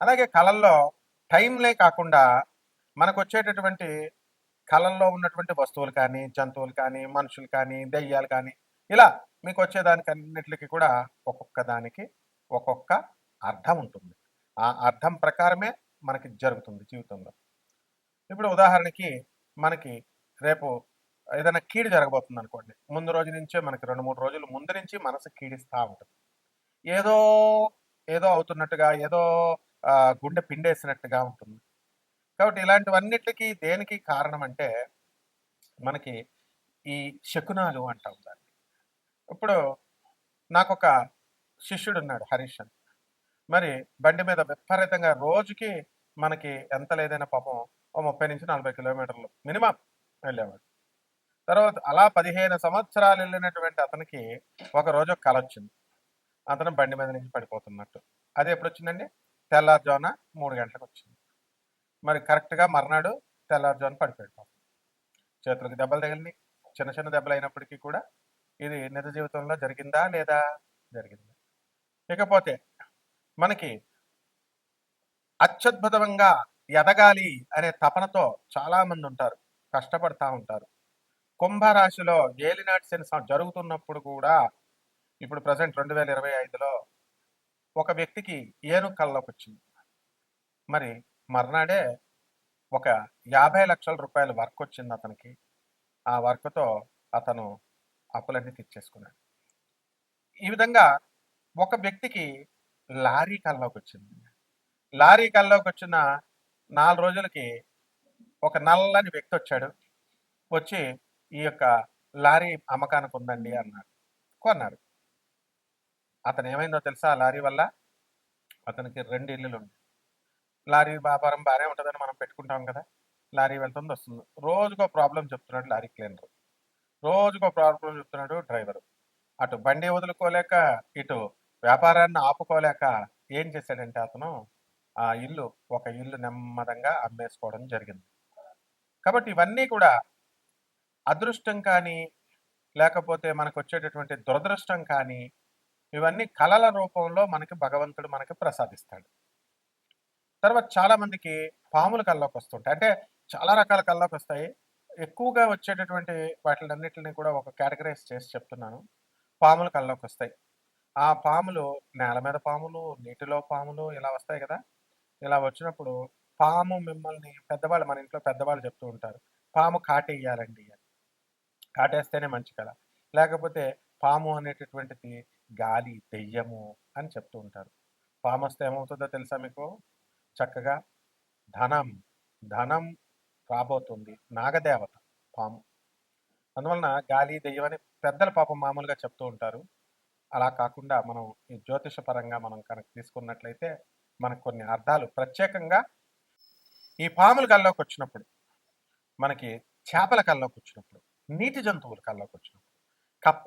అలాగే కళల్లో టైంలే కాకుండా మనకు వచ్చేటటువంటి కళల్లో ఉన్నటువంటి వస్తువులు కానీ జంతువులు కానీ మనుషులు కానీ దెయ్యాలు కానీ ఇలా మీకు వచ్చేదానికి అన్నిటికీ కూడా ఒక్కొక్క దానికి ఒక్కొక్క అర్థం ఉంటుంది. ఆ అర్థం ప్రకారమే మనకి జరుగుతుంది జీవితంలో. ఇప్పుడు ఉదాహరణకి మనకి రేపు ఏదైనా కీడు జరగబోతుంది అనుకోండి ముందు రోజు నుంచే మనకి రెండు మూడు రోజులు ముందు నుంచి మనసు కీడిస్తూ ఉంటుంది. ఏదో ఏదో అవుతున్నట్టుగా ఏదో గుండె పిండేసినట్టుగా ఉంటుంది. కాబట్టి ఇలాంటివన్నిటికీ దేనికి కారణం అంటే మనకి ఈ శకునాలు అంటాం దాన్ని ఇప్పుడు నాకు ఒక శిష్యుడు ఉన్నాడు హరీష్ అని మరి బండి మీద విపరీతంగా రోజుకి మనకి ఎంత లేదైనా పాపం ఓ ముప్పై నుంచి నలభై కిలోమీటర్లు మినిమం వెళ్ళేవాడు. తర్వాత అలా పదిహేను సంవత్సరాలు వెళ్ళినటువంటి అతనికి ఒక రోజు ఒక కల వచ్చింది అతను బండి మీద నుంచి పడిపోతున్నట్టు. అది ఎప్పుడు వచ్చిందండి తెల్లారుజామున మూడు గంటలకు వచ్చింది మరి కరెక్ట్గా మర్నాడు తెల్లారుజామున పడిపోయాడు చేతులకు దెబ్బలు తగిలినాయి. చిన్న చిన్న దెబ్బలు అయినప్పటికీ కూడా ఇది నిజ జీవితంలో జరిగిందా లేదా? జరిగింది. ఇకపోతే మనకి అత్యద్భుతంగా ఎదగాలి అనే తపనతో చాలా మంది ఉంటారు. కష్టపడతా ఉంటారు. కుంభరాశిలో ఏలినాటి శని జరుగుతున్నప్పుడు కూడా ఇప్పుడు ప్రజెంట్ రెండు వేల ఇరవై ఐదులో ఒక వ్యక్తికి ఏను కళ్ళలోకి వచ్చింది మరి మర్నాడే ఒక యాభై లక్షల రూపాయల వర్క్ వచ్చింది అతనికి. ఆ వర్క్తో అతను అప్పులన్నీ తీర్చేసుకున్నాడు. ఈ విధంగా ఒక వ్యక్తికి లారీ కళ్ళలోకి వచ్చింది లారీ కళ్ళలోకి వచ్చిన నాలుగు రోజులకి ఒక నల్లని వ్యక్తి వచ్చాడు. వచ్చి ఈ యొక్క లారీ అమ్మకానికి ఉందండి అన్నాడు. కొన్నాడు. అతను ఏమైందో తెలుసా? ఆ లారీ వల్ల అతనికి రెండు ఇల్లులు ఉన్నాయి లారీ వ్యాపారం బాగానే ఉంటుందని మనం పెట్టుకుంటాం కదా? లారీ వెళ్తుంది వస్తుంది. రోజుకో ప్రాబ్లం చెప్తున్నాడు లారీ క్లీనర్. రోజుకో ప్రాబ్లం చెప్తున్నాడు డ్రైవరు. అటు బండి వదులుకోలేక ఇటు వ్యాపారాన్ని ఆపుకోలేక ఏం చేశాడంటే అతను ఆ ఇల్లు ఒక ఇల్లు నెమ్మదంగా అమ్మేసుకోవడం జరిగింది. కాబట్టి ఇవన్నీ కూడా అదృష్టం కానీ లేకపోతే మనకు వచ్చేటటువంటి దురదృష్టం కానీ ఇవన్నీ కళల రూపంలో మనకి భగవంతుడు మనకి ప్రసాదిస్తాడు. తర్వాత చాలామందికి పాములు కళ్ళలోకి వస్తుంటాయి. అంటే చాలా రకాల కళ్ళలోకి వస్తాయి. ఎక్కువగా వచ్చేటటువంటి వాటిలన్నిటిని కూడా ఒక కేటగరైజ్ చేసి చెప్తున్నాను. పాములు కల్లోకి వస్తాయి. ఆ పాములు నేల మీద పాములు నీటిలో పాములు ఇలా వస్తాయి కదా. ఇలా వచ్చినప్పుడు పాము మిమ్మల్ని పెద్దవాళ్ళు మన ఇంట్లో పెద్దవాళ్ళు చెప్తూ ఉంటారు. పాము కాటేయాలండి కాటేస్తేనే మంచి కళ. లేకపోతే పాము అనేటటువంటిది గాలి దెయ్యము అని చెప్తూ ఉంటారు. పాము వస్తే ఏమవుతుందో తెలుసా మీకు? చక్కగా ధనం ధనం రాబోతుంది. నాగదేవత పాము అందువలన గాలి దెయ్యం అని పెద్దల పాపం మామూలుగా చెప్తూ ఉంటారు. అలా కాకుండా మనం ఈ జ్యోతిష పరంగా మనం కనుక తీసుకున్నట్లయితే మనకు కొన్ని అర్థాలు. ప్రత్యేకంగా ఈ పాముల కల్లోకి వచ్చినప్పుడు మనకి చేపల కల్లోకి వచ్చినప్పుడు నీటి జంతువుల కల్లోకి వచ్చినప్పుడు కప్ప.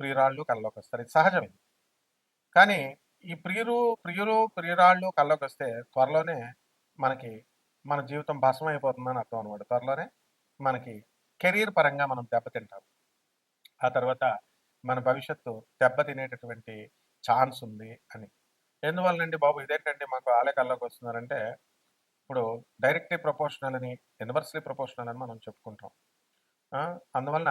ప్రియురాళ్ళు కళ్ళలోకి వస్తారు ఇది సహజమే కానీ ఈ ప్రియులు ప్రియులు ప్రియురాళ్ళు కళ్ళలోకి వస్తే త్వరలోనే మనకి మన జీవితం భస్మం అయిపోతుందని అర్థం అనమాట త్వరలోనే మనకి కెరీర్ పరంగా మనం దెబ్బతింటాం. ఆ తర్వాత మన భవిష్యత్తు దెబ్బతినేటటువంటి ఛాన్స్ ఉంది అని. ఎందువల్లండి బాబు? ఇదేంటంటే మాకు ఆలయ కళ్ళలోకి వస్తున్నారంటే ఇప్పుడు డైరెక్ట్లీ ప్రపోర్షనల్ అని ఇన్వర్స్లీ ప్రపోర్షనల్ అని మనం చెప్పుకుంటాం. అందువలన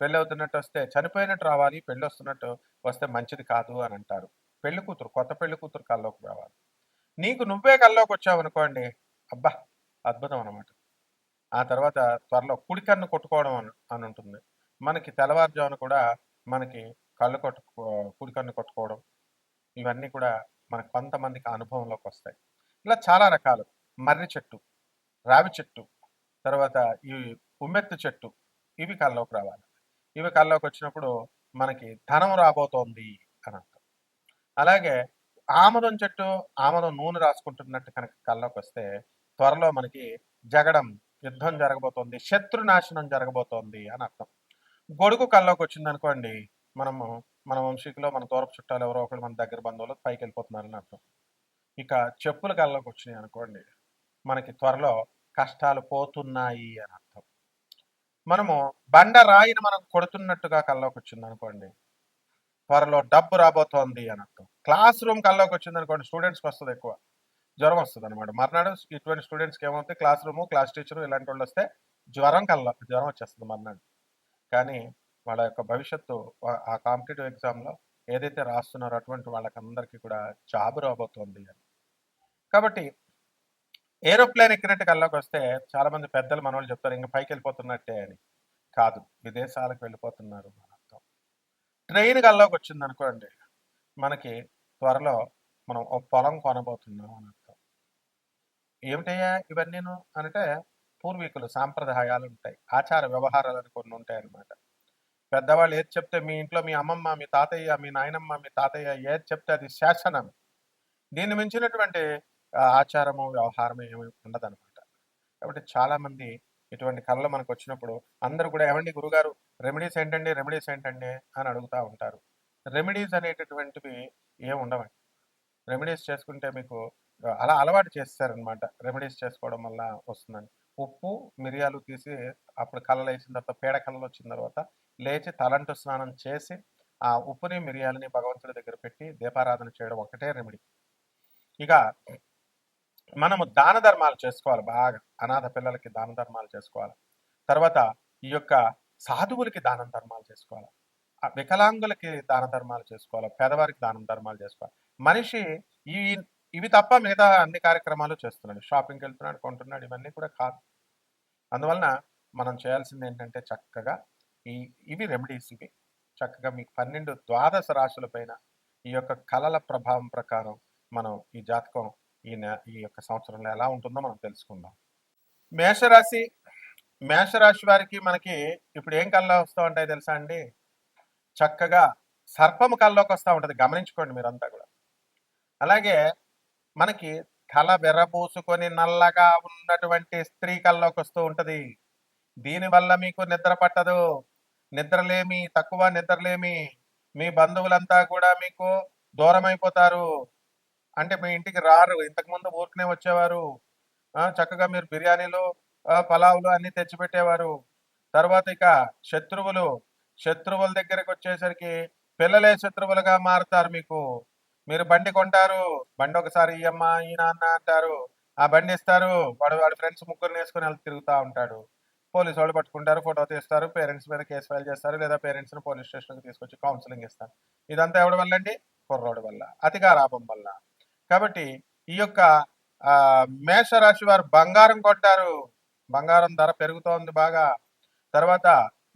పెళ్ళి అవుతున్నట్టు వస్తే చనిపోయినట్టు రావాలి పెళ్ళి వస్తున్నట్టు వస్తే మంచిది కాదు అని అంటారు. పెళ్ళి కూతురు కొత్త పెళ్ళి కూతురు కల్లోకి రావాలి. నీకు నువ్వే కల్లోకి వచ్చావు అనుకోండి అబ్బా అద్భుతం అనమాట ఆ తర్వాత త్వరలో కుడి కన్ను కొట్టుకోవడం అని అని ఉంటుంది మనకి తెల్లవారుజామున కూడా మనకి కళ్ళు కొట్టు కుడి కన్ను కొట్టుకోవడం ఇవన్నీ కూడా మనకు కొంతమందికి అనుభవంలోకి వస్తాయి ఇలా చాలా రకాలు. మర్రి చెట్టు రావి చెట్టు తర్వాత ఈ ఉమ్మెత్తు చెట్టు ఇవి కళ్ళలోకి రావాలి. ఇవి కళ్ళలోకి వచ్చినప్పుడు మనకి ధనం రాబోతోంది అని అర్థం. అలాగే ఆమదం చెట్టు ఆమదం నూనె రాసుకుంటున్నట్టు కనుక కళ్ళలోకి వస్తే త్వరలో మనకి జగడం యుద్ధం జరగబోతోంది శత్రు నాశనం జరగబోతోంది అని అర్థం. గొడుగు కళ్ళలోకి వచ్చింది అనుకోండి మనము మన వంశీకులో మన తోరపు చుట్టాలు ఎవరో ఒకరు మన దగ్గర బంధువులు పైకి వెళ్ళిపోతున్నారని అర్థం. ఇక చెప్పులు కళ్ళలోకి వచ్చినాయి అనుకోండి మనకి త్వరలో కష్టాలు పోతున్నాయి అని అర్థం. మనము బండ రాయిని మనం కొడుతున్నట్టుగా కల్లోకి వచ్చింది అనుకోండి త్వరలో డబ్బు రాబోతోంది అన్నట్టు. క్లాస్ రూమ్ కల్లోకి వచ్చింది అనుకోండి స్టూడెంట్స్కి వస్తుంది ఎక్కువ. జ్వరం వస్తుంది అనమాట మర్నాడు ఇటువంటి స్టూడెంట్స్కి ఏమవుతుంది క్లాస్ రూము క్లాస్ టీచరు ఇలాంటి వాళ్ళు వస్తే జ్వరం కల్లా జ్వరం వచ్చేస్తుంది మర్నాడు. కానీ వాళ్ళ యొక్క భవిష్యత్తు ఆ- ఆ కాంపిటేటివ్ ఎగ్జామ్లో ఏదైతే రాస్తున్నారో అటువంటి వాళ్ళకందరికీ కూడా జాబ్ రాబోతోంది అని. కాబట్టి ఏరోప్లేన్ ఎక్కినట్టు కల్లోకి వస్తే చాలా మంది పెద్దలు మన వాళ్ళు చెప్తారు ఇంకా పైకి వెళ్ళిపోతున్నట్టే అని. కాదు విదేశాలకు వెళ్ళిపోతున్నారు అని అర్థం. ట్రైన్ కల్లోకి వచ్చింది అనుకోండి మనకి త్వరలో మనం ఒక పొలం కొనబోతున్నాం అని అర్థం. ఏమిటయ్యా ఇవన్నీను? అంటే పూర్వీకులు సాంప్రదాయాలు ఉంటాయి ఆచార వ్యవహారాలు అని కొన్ని ఉంటాయి అన్నమాట. పెద్దవాళ్ళు ఏది చెప్తే మీ ఇంట్లో మీ అమ్మమ్మ మీ తాతయ్య మీ నాయనమ్మ మీ తాతయ్య ఏది చెప్తే అది శాసనం. దీన్ని మించినటువంటి ఆచారము వ్యవహారము ఏమి ఉండదన్నమాట. కాబట్టి చాలామంది ఇటువంటి కళలు మనకు వచ్చినప్పుడు అందరూ కూడా ఏమండి గురుగారు రెమెడీస్ ఏంటండి రెమెడీస్ ఏంటండి అని అడుగుతూ ఉంటారు. రెమెడీస్ అనేటటువంటివి ఏమి ఉండవండి. రెమెడీస్ చేసుకుంటే మీకు అలా అలవాటు చేస్తారనమాట రెమెడీస్ చేసుకోవడం వల్ల వస్తుందని ఉప్పు మిరియాలు తీసి అప్పుడు కళ్ళలు వేసిన తర్వాత పేడ కళ్ళలు వచ్చిన తర్వాత లేచి తలంటు స్నానం చేసి ఆ ఉప్పుని మిరియాలని భగవంతుడి దగ్గర పెట్టి దీపారాధన చేయడం ఒకటే రెమెడీ. ఇక మనము దాన ధర్మాలు చేసుకోవాలి బాగా. అనాథ పిల్లలకి దాన ధర్మాలు చేసుకోవాలి. తర్వాత ఈ యొక్క సాధువులకి దాన ధర్మాలు చేసుకోవాలి. వికలాంగులకి దాన ధర్మాలు చేసుకోవాలి. పేదవారికి దానం ధర్మాలు చేసుకోవాలి. మనిషి ఈ ఇవి తప్ప మిగతా అన్ని కార్యక్రమాలు చేస్తున్నాడు. షాపింగ్కి వెళ్తున్నాడు కొంటున్నాడు ఇవన్నీ కూడా కాదు. అందువలన మనం చేయాల్సింది ఏంటంటే చక్కగా ఈ ఇవి రెమెడీస్ ఇవి. చక్కగా మీకు పన్నెండు ద్వాదశ రాశుల పైన ఈ యొక్క కళల ప్రభావం ప్రకారం మనం ఈ జాతకం ఈ నె- ఈ యొక్క సంవత్సరంలో ఎలా ఉంటుందో మనం తెలుసుకుందాం. మేషరాశి మేషరాశి వారికి మనకి ఇప్పుడు ఏం కళ్ళ వస్తూ ఉంటాయి తెలుసా అండి? చక్కగా సర్పము కళ్ళలోకి వస్తూ ఉంటుంది. గమనించుకోండి మీరంతా కూడా. అలాగే మనకి తల బెర్రపూసుకొని నల్లగా ఉన్నటువంటి స్త్రీ కళ్ళలోకి వస్తూ ఉంటుంది. దీనివల్ల మీకు నిద్ర పట్టదు. నిద్రలేమి తక్కువ నిద్రలేమి మీ బంధువులంతా కూడా మీకు దూరమైపోతారు. అంటే మీ ఇంటికి రారు. ఇంతకు ముందు ఊరికనే వచ్చేవారు. చక్కగా మీరు బిర్యానీలు పలావులు అన్ని తెచ్చిపెట్టేవారు. తర్వాత ఇక శత్రువులు శత్రువుల దగ్గరకు వచ్చేసరికి పిల్లలే శత్రువులుగా మారుతారు మీకు. మీరు బండి కొంటారు. బండి ఒకసారి ఈ అమ్మ ఈ నాన్న అంటారు. ఆ బండి ఇస్తారు. వాడు వాడి ఫ్రెండ్స్ ముగ్గురు వేసుకుని వెళ్ళి తిరుగుతూ ఉంటాడు. పోలీసు వాళ్ళు పట్టుకుంటారు ఫోటో తీస్తారు. పేరెంట్స్ మీద కేసు ఫైల్ చేస్తారు. లేదా పేరెంట్స్ని పోలీస్ స్టేషన్కి తీసుకొచ్చి కౌన్సిలింగ్ ఇస్తారు. ఇదంతా ఎవడి వల్ల అండి కుర్రోడి వల్ల. అతిగారాపం వల్ల. కాబట్టి ఈ యొక్క మేషరాశి వారు బంగారం కొట్టారు. బంగారం ధర పెరుగుతోంది బాగా. తర్వాత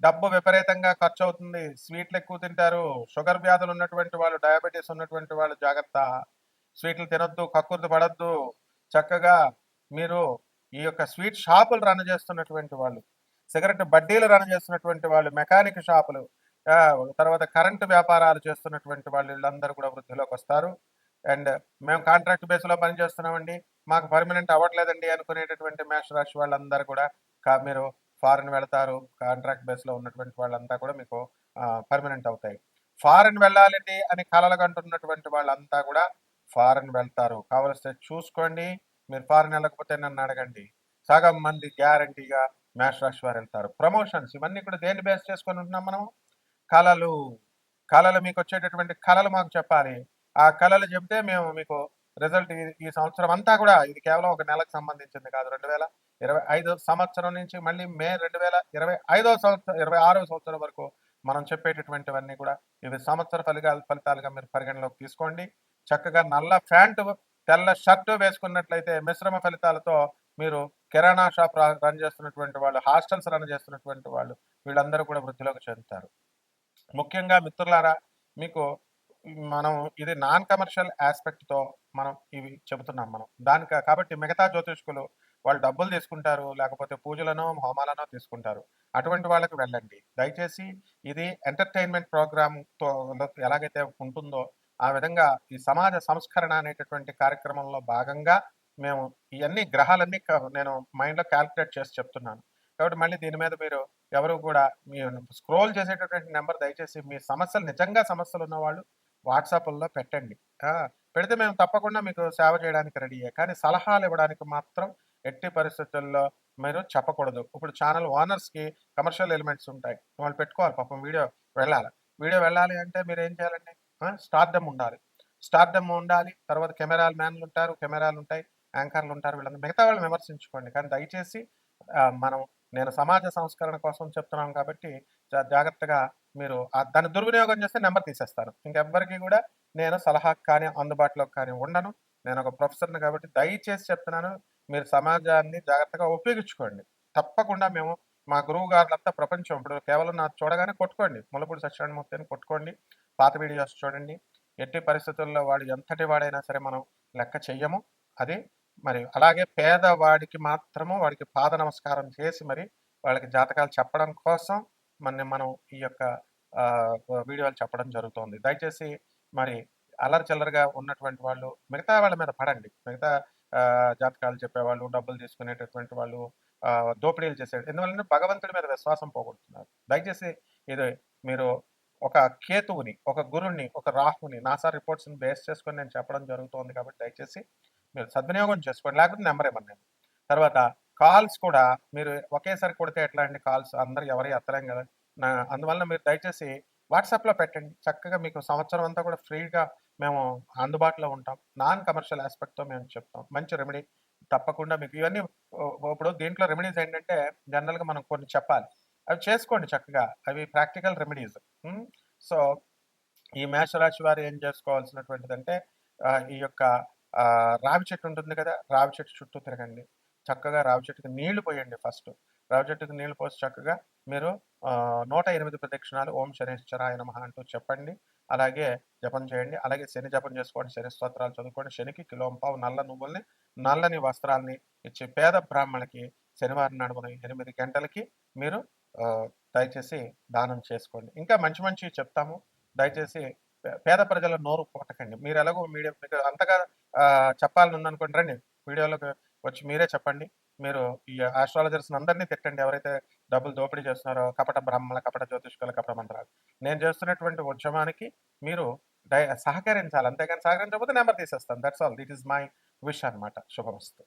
డబ్బు విపరీతంగా ఖర్చు అవుతుంది స్వీట్లు ఎక్కువ తింటారు. షుగర్ వ్యాధులు ఉన్నటువంటి వాళ్ళు డయాబెటీస్ ఉన్నటువంటి వాళ్ళు జాగ్రత్త. స్వీట్లు తినొద్దు కక్కుర్తి పడద్దు. చక్కగా మీరు ఈ యొక్క స్వీట్ షాపులు రన్ చేస్తున్నటువంటి వాళ్ళు సిగరెట్ బడ్డీలు రన్ చేస్తున్నటువంటి వాళ్ళు మెకానిక్ షాపులు తర్వాత కరెంటు వ్యాపారాలు చేస్తున్నటువంటి వాళ్ళు వీళ్ళందరూ కూడా వృద్ధిలోకి వస్తారు. అండ్ మేము కాంట్రాక్ట్ బేస్లో పనిచేస్తున్నామండి మాకు పర్మనెంట్ అవ్వట్లేదండి అనుకునేటటువంటి మేష రాశి వాళ్ళందరూ కూడా కా- మీరు ఫారెన్ వెళ్తారు. కాంట్రాక్ట్ బేస్లో ఉన్నటువంటి వాళ్ళంతా కూడా మీకు పర్మనెంట్ అవుతాయి. ఫారెన్ వెళ్ళాలండి అని కలలుగంటున్నటువంటి వాళ్ళంతా కూడా ఫారెన్ వెళ్తారు. కావలిస్తే చూసుకోండి. మీరు ఫారెన్ వెళ్ళకపోతే నన్ను అడగండి. సగం మంది గ్యారంటీగా మేష రాశి వారు వెళ్తారు. ప్రమోషన్స్ ఇవన్నీ కూడా దేన్ని బేస్ చేసుకొని ఉంటున్నాం మనం కళలు. కళలు మీకు వచ్చేటటువంటి కళలు మాకు చెప్పాలి. ఆ కళలు చెప్తే మేము మీకు రిజల్ట్ ఈ సంవత్సరం అంతా కూడా ఇది కేవలం ఒక నెలకు సంబంధించింది కాదు. రెండు వేల ఇరవై ఐదో సంవత్సరం నుంచి మళ్ళీ మే రెండు వేల ఇరవై ఐదో సంవత్సరం ఇరవై ఆరో సంవత్సరం వరకు మనం చెప్పేటటువంటివన్నీ కూడా ఇవి సంవత్సర ఫలితాలు ఫలితాలుగా మీరు పరిగణలోకి తీసుకోండి. చక్కగా నల్ల ప్యాంటు తెల్ల షర్టు వేసుకున్నట్లయితే మిశ్రమ ఫలితాలతో మీరు కిరాణా షాప్ రన్ చేస్తున్నటువంటి వాళ్ళు హాస్టల్స్ రన్ చేస్తున్నటువంటి వాళ్ళు వీళ్ళందరూ కూడా వృద్ధిలోకి చెందుతారు ముఖ్యంగా మిత్రులారా మీకు మనం ఇది నాన్ కమర్షియల్ ఆస్పెక్ట్తో మనం ఇవి చెబుతున్నాం మనం. దానికి కాబట్టి మిగతా జ్యోతిష్కులు వాళ్ళు డబ్బులు తీసుకుంటారు లేకపోతే పూజలనో హోమాలనో తీసుకుంటారు. అటువంటి వాళ్ళకి వెళ్ళండి. దయచేసి ఇది ఎంటర్టైన్మెంట్ ప్రోగ్రామ్తో ఎలాగైతే ఉంటుందో ఆ విధంగా ఈ సమాజ సంస్కరణ అనేటటువంటి కార్యక్రమంలో భాగంగా మేము ఇవన్నీ గ్రహాలన్నీ నేను మైండ్లో క్యాల్కులేట్ చేసి చెప్తున్నాను. కాబట్టి మళ్ళీ దీని మీద మీరు ఎవరు కూడా మీ స్క్రోల్ చేసేటటువంటి నెంబర్ దయచేసి మీ సమస్యలు నిజంగా సమస్యలు ఉన్న వాళ్ళు వాట్సాప్లో పెట్టండి. పెడితే మేము తప్పకుండా మీకు సేవ చేయడానికి రెడీయే కానీ సలహాలు ఇవ్వడానికి మాత్రం ఎట్టి పరిస్థితుల్లో మీరు చెప్పకూడదు. ఇప్పుడు ఛానల్ ఓనర్స్కి కమర్షియల్ ఎలిమెంట్స్ ఉంటాయి. వాళ్ళు పెట్టుకోవాలి. పాపం వీడియో వెళ్ళాలి. వీడియో వెళ్ళాలి అంటే మీరు ఏం చేయాలండి? స్టార్డమ్ ఉండాలి. స్టార్డమ్ ఉండాలి. తర్వాత కెమెరాలు మ్యాన్లు ఉంటారు. కెమెరాలు ఉంటాయి. యాంకర్లు ఉంటారు. వీళ్ళందరూ మిగతా వాళ్ళు విమర్శించుకోండి. కానీ దయచేసి మనం నేను సమాజ సంస్కరణ కోసం చెప్తున్నాను కాబట్టి జా- జాగ్రత్తగా మీరు దాన్ని దుర్వినియోగం చేస్తే నెంబర్ తీసేస్తాను ఇంకెవ్వరికి కూడా నేను సలహా కానీ అందుబాటులో కానీ ఉండను. నేను ఒక ప్రొఫెసర్ని కాబట్టి దయచేసి చెప్తున్నాను మీరు సమాజాన్ని జాగ్రత్తగా ఉపయోగించుకోండి. తప్పకుండా మేము మా గురువు గారులంతా ప్రపంచం ఇప్పుడు కేవలం నాకు చూడగానే కొట్టుకోండి. ములపూడి సత్యనారాయణమూర్తి అని కొట్టుకోండి. పాత వీడియోస్ చూడండి. ఎట్టి పరిస్థితుల్లో వాడు ఎంతటి వాడైనా సరే మనం లెక్క చెయ్యము. అది మరి అలాగే పేదవాడికి మాత్రము వాడికి పాద నమస్కారం చేసి మరి వాళ్ళకి జాతకాలు చెప్పడం కోసం మన మనం ఈ యొక్క వీడియోలు చెప్పడం జరుగుతుంది. దయచేసి మరి అల్లరి చిల్లరగా ఉన్నటువంటి వాళ్ళు మిగతా వాళ్ళ మీద పడండి. మిగతా జాతకాలు చెప్పేవాళ్ళు డబ్బులు తీసుకునేటటువంటి వాళ్ళు దోపిడీలు చేసేది ఎందువల్ల భగవంతుడి మీద విశ్వాసం పోగొడుతున్నారు. దయచేసి ఇది మీరు ఒక కేతువుని ఒక గురుణ్ణి ఒక రాహుని నాసా రిపోర్ట్స్ని బేస్ చేసుకొని నేను చెప్పడం జరుగుతోంది కాబట్టి దయచేసి మీరు సద్వినియోగం చేసుకోండి లేకపోతే నెంబర్ ఇవ్వండి. తర్వాత కాల్స్ కూడా మీరు ఒకేసారి కొడితే ఎట్లా అండి కాల్స్ అందరు ఎవరి ఎత్తలేం కదా. నా అందువల్ల మీరు దయచేసి వాట్సాప్లో పెట్టండి. చక్కగా మీకు సంవత్సరం అంతా కూడా ఫ్రీగా మేము అందుబాటులో ఉంటాం. నాన్ కమర్షియల్ ఆస్పెక్ట్తో మేము చెప్తాం. మంచి రెమెడీ తప్పకుండా మీకు ఇవన్నీ ఇప్పుడు దీంట్లో రెమెడీస్ ఏంటంటే జనరల్గా మనం కొన్ని చెప్పాలి. అవి చేసుకోండి చక్కగా. అవి ప్రాక్టికల్ రెమెడీస్. సో ఈ మేషరాశి వారు ఏం చేసుకోవాల్సినటువంటిది అంటే ఈ యొక్క రావి చెట్టు ఉంటుంది కదా రావి చెట్టు చుట్టూ తిరగండి. చక్కగా రావి చెట్టుకి నీళ్ళు పోయండి ఫస్ట్. రావి చెట్టుకి నీళ్ళు పోసి చక్కగా మీరు నూట ఎనిమిది ప్రదక్షిణాలు ఓం శనేశ్వరాయ నమ అంటూ చెప్పండి. అలాగే జపం చేయండి. అలాగే శని జపం చేసుకోండి. శని స్తోత్రాలు చదువుకోండి. శనికి కిలోంపావు నల్ల నువ్వుల్ని నల్లని వస్త్రాల్ని ఇచ్చి పేద బ్రాహ్మణులకి శనివారం నడుమున ఎనిమిది గంటలకి మీరు దయచేసి దానం చేసుకోండి. ఇంకా మంచి మంచి చెప్తాము. దయచేసి పేద ప్రజల నోరు కొట్టకండి మీరు ఎలాగో మీడియా మీకు అంతగా చెప్పాలని ఉందనుకోండి రండి. వీడియోలోకి వచ్చి మీరే చెప్పండి. మీరు ఈ ఆస్ట్రాలజర్స్ అందరినీ తిట్టండి. ఎవరైతే డబ్బులు దోపిడీ చేస్తున్నారో కపట బ్రహ్మల కపట జ్యోతిష్కుల కపట మంత్రాలు. నేను చేస్తున్నటువంటి ఉద్యమానికి మీరు డై సహకరించాలి. అంతేగాని సహకరించకపోతే నెంబర్ తీసేస్తాను. That's all this is my wish అనమాట శుభమస్తు.